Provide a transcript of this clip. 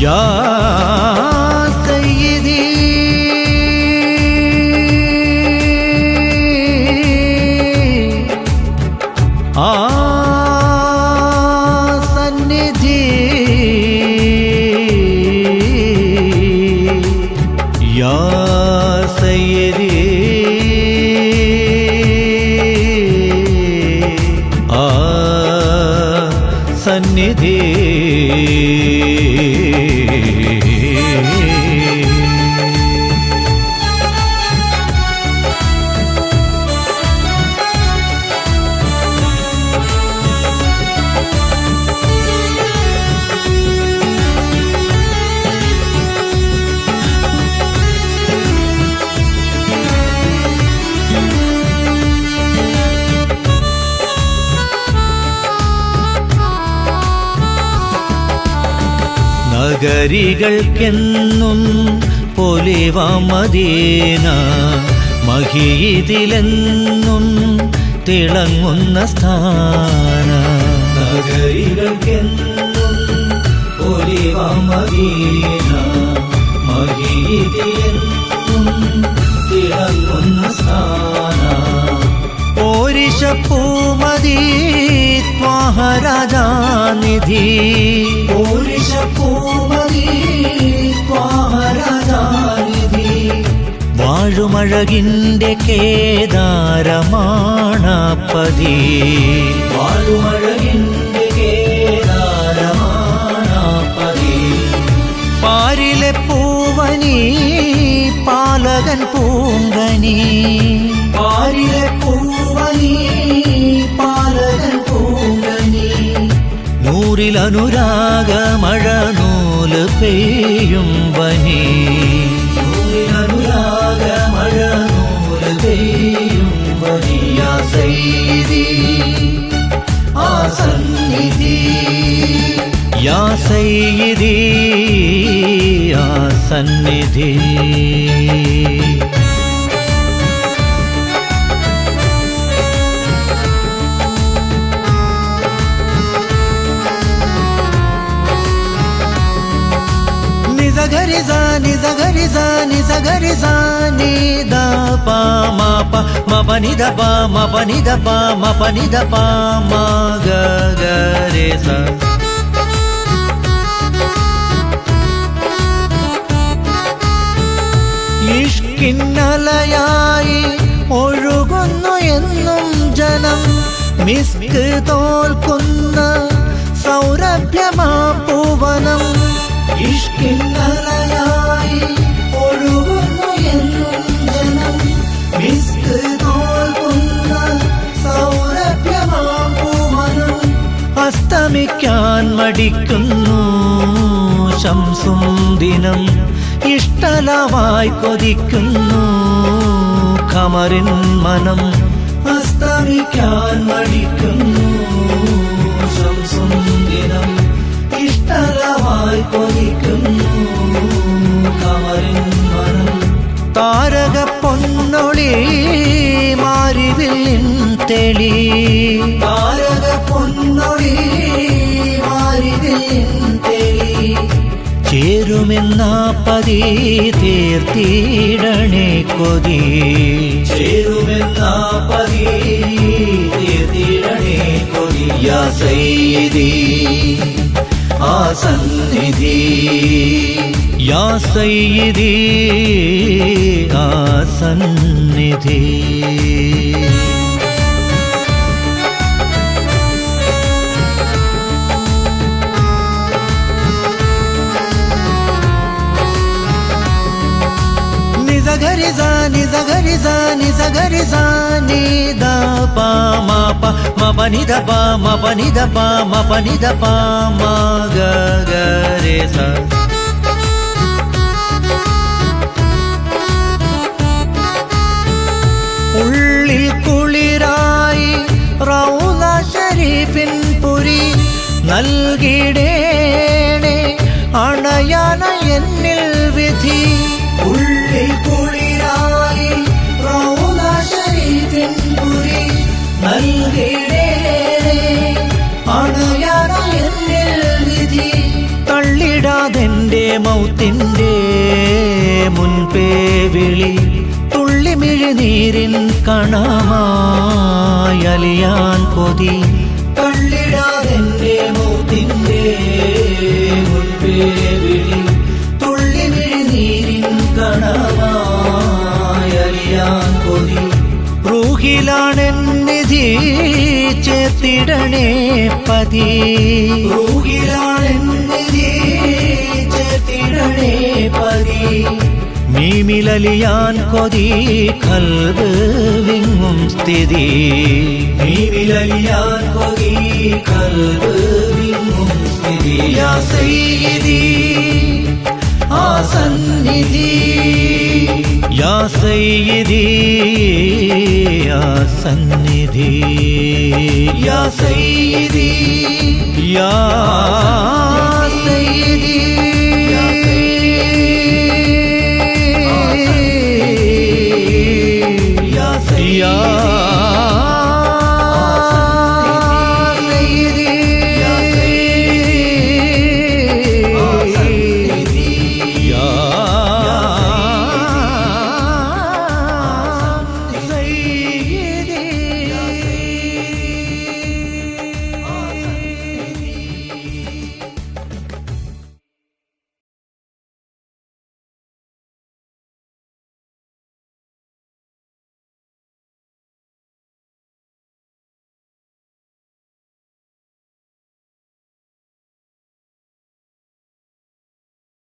या സന്നിധി നഗരികൾക്കെന്നും പൊലിവ മദീന മഹിയിതിലെന്നും തിളങ്ങുന്ന സ്ഥാന നഗരികൾക്കെന്നും പൊലിവ മദീന മഹിയിതിലെന്നും തിളങ്ങുന്ന സ്ഥാന ഓരിഷപ്പൂമതി ത്വാഹരാജാനിധി ഓരിശപ്പൂമതി വാഴുമഴകിൻ്റെ കേദാരമാണപ്പതി വാഴുമഴകിൻ്റെ കേദാരമാണപ്പതി പാരിലെ പൂവനി പാലകൻ പൂങ്കനി പാരിലെ പൂവനി പാലകൻ പൂങ്കനി നൂറിലനുരാഗ മഴ നൂല് പെയ്യും വനി సన్నిధి. యా సన్నిధి. സയ്യിദി യാ സന്നിധി నిజగరిజ నిజగరిజ నిజగరిజ నిద పా మా ప మ ప నిద ప మ ప నిద ప మ ప నిద ప మ గ గ రే స ഇഷ്കിന്നലയായി ഒഴുകുന്നു എന്നും ജനം മിസ്ക് തോൽക്കുന്ന സൗരഭ്യമാ പൂവനം ഇഷ്കിന്നലയായി ഒഴുകുന്നു എന്നും ജനം. മിസ്ക് തോൽക്കുന്ന സൗരഭ്യമാ പൂവനം അസ്തമിക്കാൻ മടിക്കുന്നു ശംസും ദിനം. ഇഷ്ടലവായി കൊതിക്കുന്നു ഖമറിൻ മനം. അസ്തമിക്കാൻ മടിക്കുന്നു ശംസും ദിനം. കൊതിക്കുന്നു മനം താരക പൊന്നൊളി നിൻ തെളി. താരക പൊന്നൊളി നിൻ തെളി. ചേരുമെന്ന പതി തീർത്തിടണേ കൊതി. ചേരുമെന്ന പതി തീർത്തിടണേ കൊതി. യാ സൈദി ఆ సన్నిధి యా సయ్యిది ఆ సన్నిధి. ആ സന്നിധി నిజగరిజ నిజగరిజ నిజగరిజ నిద ప మ ప మ ప నిద ప మ ప నిద ప మ ప నిద ప మ గ గ రే స ഉള്ളിൽ കുളിരായി റൗല ഷരീഫിൻ പുരി നൽകിടേണേ മൗത്തിന്റെ മുൻപേ വിളി തുള്ളിമിഴിനീരിൻ കണമായലിയാൻ മുൻപേ കണമായലിയാൻ കൊതി. റൂഹിലാണെന്നിധി ചേത്തിടണേ പതി. നീമിലലിയാൻ കൊതി കൽബ് വിങ്ങും സ്ഥിതി നീമിലലിയാൻ കൊതി കൽബ് വിങ്ങും സ്ഥിതി യാ സയ്യിദി ആ സന്നിധി യാ സയ്യിദി യാ സന്നിധി യാ സയ്യിദി യാ സയ്യിദി